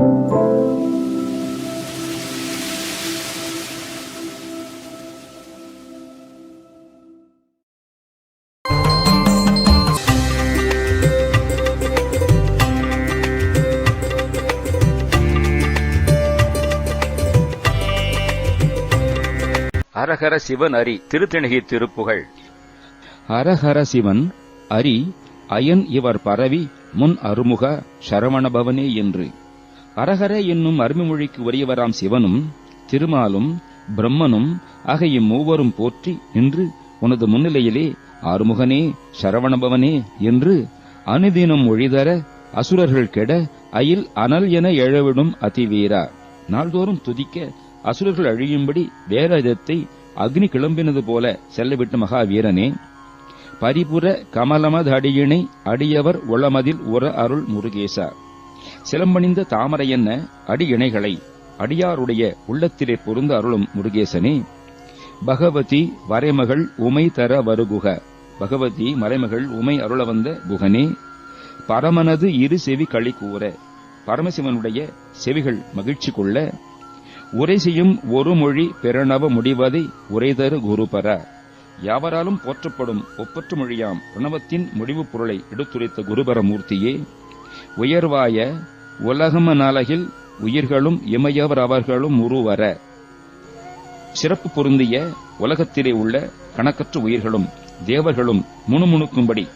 அரஹர சிவன் அரி திருத்தணிகை திருப்புகழ். அரஹர சிவன் அரி அயன் இவர் பரவி முன் அருமுக சரவணபவனே என்று. அரஹர என்னும் அருமைமொழிக்கு உரியவராம் சிவனும் திருமாலும் பிரம்மனும் ஆகிய மூவரும் போற்றி நின்று உனது முன்னிலையிலே ஆறுமுகனே சரவணபவனே என்று அனுதினம் மொழிதர அசுரர்கள் கெட அயில் அனல் என எழவிடும் அதிவீரா. நாள்தோறும் துதிக்க அசுரர்கள் அழியும்படி வேதத்தை அக்னி கிளம்பினது போல செல்லவிட்ட மகாவீரனே பரிபுர கமலமதடியினை அடியவர் உளமதில் உற அருள் முருகேசா. சிலம்பணிந்த தாமரை என்ன அடி இணைகளை அடியாருடைய உள்ளத்திலே பொருந்த அருளும் முருகேசனே. பகவதி வரைமகள் உமை தர வருகுக. பகவதி மறைமகள் உமை அருள வந்த குகனே. பரமனது இரு செவி களி கூற. பரமசிவனுடைய செவிகள் மகிழ்ச்சி கொள்ள. உரை செய்யும் ஒரு மொழி பிரணவ முடிவதை உரைதரு குருபர. யாவராலும் போற்றப்படும் ஒப்பற்ற மொழியாம் பிரணவத்தின் முடிவுப் பொருளை எடுத்துரைத்த குருபர மூர்த்தியே. உயர்வாய உலகம நாளகில் உயிர்களும் இமையவர் அவர்களும் உருவர. சிறப்பு பொருந்திய உலகத்திலே உள்ள கணக்கற்ற உயிர்களும் தேவர்களும் முணுமுணுக்கும்படி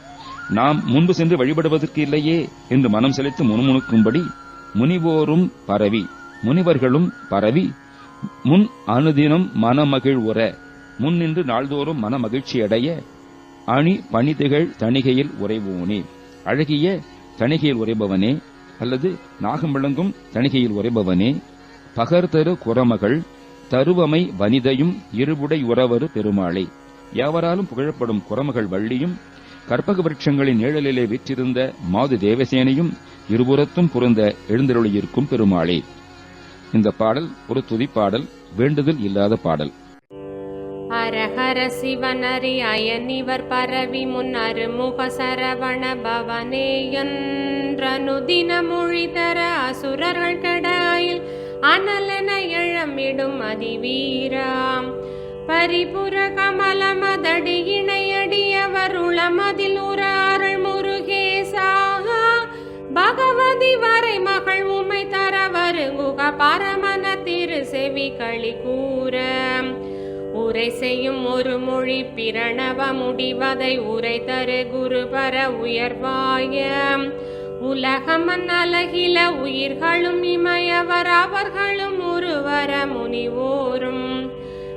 நாம் முன்பு சென்று வழிபடுவதற்கு இல்லையே என்று மனம் செலுத்தி முணுமுணுக்கும்படி முனிவோரும் பரவி முனிவர்களும் பரவி முன் அனுதினம் மனமகிழ் உற முன் நின்று நாள்தோறும் மன மகிழ்ச்சி அடைய அணி பணிதிகள் தணிகையில் உறைவோனே. அழகிய தணிகையில் உரைபவனே அல்லது நாகம் விளங்கும் தணிகையில் உரைபவனே பகர்தரு குரமகள் தருவமை வனிதையும் இருபுடை உறவரு பெருமாளே. யாவராலும் புகழப்படும் குரமகள் வள்ளியும் கற்பக விருட்சங்களின் நிழலிலே விற்றிருந்த மாது தேவசேனையும் இருபுறத்தும் புரிந்த எழுந்தருளியிருக்கும் பெருமாளே. இந்த பாடல் ஒரு துதிப்பாடல் வேண்டுதல் இல்லாத பாடல். ஹரஹர சிவனரி அயனிவர் பரவி முன் அருமுக சரவண பவனே என்றனுதின தர அசுரர்கள் கடாயில் அனலன எழமிடும் அதிவீராம். பரிபுர கமலமதடி இணையடியவர் உளமதில் உராருள் முருகேசா பகவதி வரை மகள் உமை தர வருகுக பரமன திரு செவி களி கூற. உரை செய்யும் ஒரு மொழி பிரணவ முடிவதை உரை தரு குருபர உயர்வாய. உலகமன் அலகில உயிர்களும் இமயவர் அவர்களும் ஒருவர முனிவோரும்.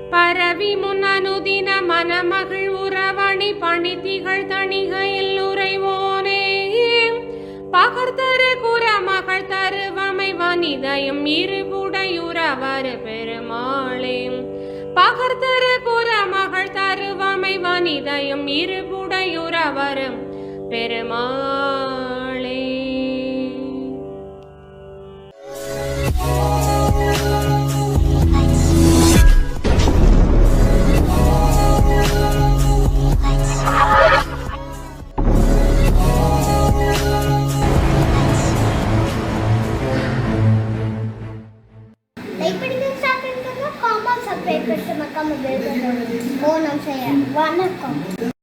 பரவி முன் அனுதின மனமகிழ் உறவணி பணிதிகள் தணிகையில் உறைவோனே. பகர்தரு குரமகள் தருவமை வனிதயம் இருபுடையுறவர் பெருமாளே. பகர்தரு குரமகள் தருவமை வனிதயம் இருபுடையுறவரும் பெருமா Monat saya warna kom.